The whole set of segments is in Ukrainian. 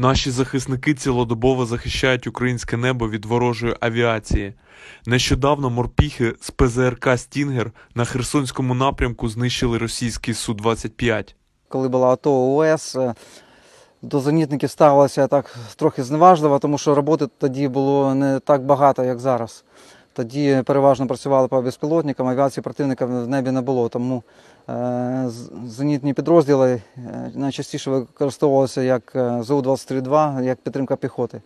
Наші захисники цілодобово захищають українське небо від ворожої авіації. Нещодавно морпіхи з ПЗРК Стінгер на Херсонському напрямку знищили російський Су-25. Коли була АТО ОС, е, до зенітників ставилося так трохи зневажливо, тому що роботи тоді було не так багато, як зараз. Тоді переважно працювали по безпілотникам, авіації противника в небі не було. Тому е, зенітні підрозділи е, найчастіше використовувалися як е, ЗУ-23-2, як підтримка піхоти.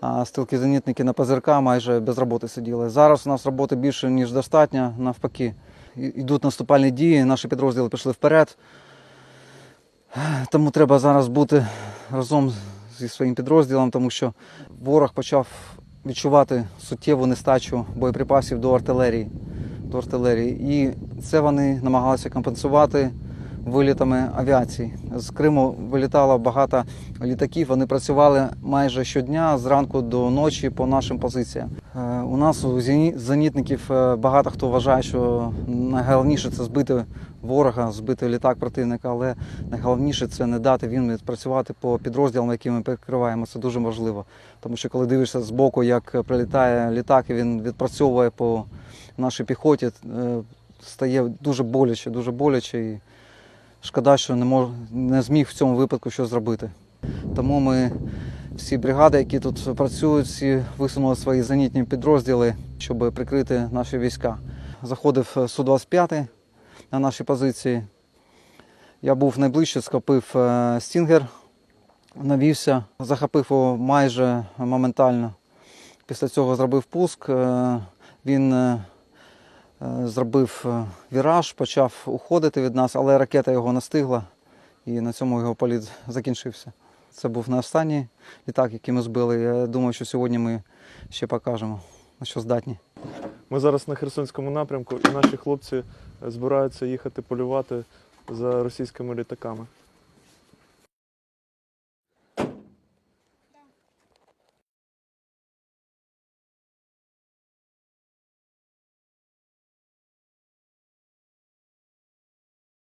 А стрілки-зенітники на ПЗРК майже без роботи сиділи. Зараз у нас роботи більше, ніж достатньо, навпаки. Йдуть наступальні дії, наші підрозділи пішли вперед. Тому треба зараз бути разом зі своїм підрозділом, тому що ворог почав відчувати суттєву нестачу боєприпасів до артилерії. До артилерії. І це вони намагалися компенсувати вилітами авіації. З Криму вилітало багато літаків. Вони працювали майже щодня зранку до ночі по нашим позиціям. Е, У нас у зенітників е, багато хто вважає, що найголовніше це збити ворога, збити літак противника, але найголовніше це не дати він відпрацювати по підрозділам, які ми перекриваємо. Це дуже важливо. Тому що коли дивишся з боку, як прилітає літак, і він відпрацьовує по нашій піхоті, е, стає дуже боляче, дуже боляче. І шкода, що не мож, не зміг в цьому випадку щось зробити. Тому ми всі бригади, які тут працюють, всі висунули свої зенітні підрозділи, щоб прикрити наші війська. Заходив Су-25 на наші позиції. Я був найближче, схопив е, стінгер, навівся, захопив його майже моментально. Після цього зробив пуск. е, Він е, е, зробив е, віраж, почав уходити від нас, але ракета його настигла, і на цьому його політ закінчився. Це був не останній літак, який ми збили. Я думаю, що сьогодні ми ще покажемо, на що здатні. Ми зараз на Херсонському напрямку, і наші хлопці збираються їхати полювати за російськими літаками.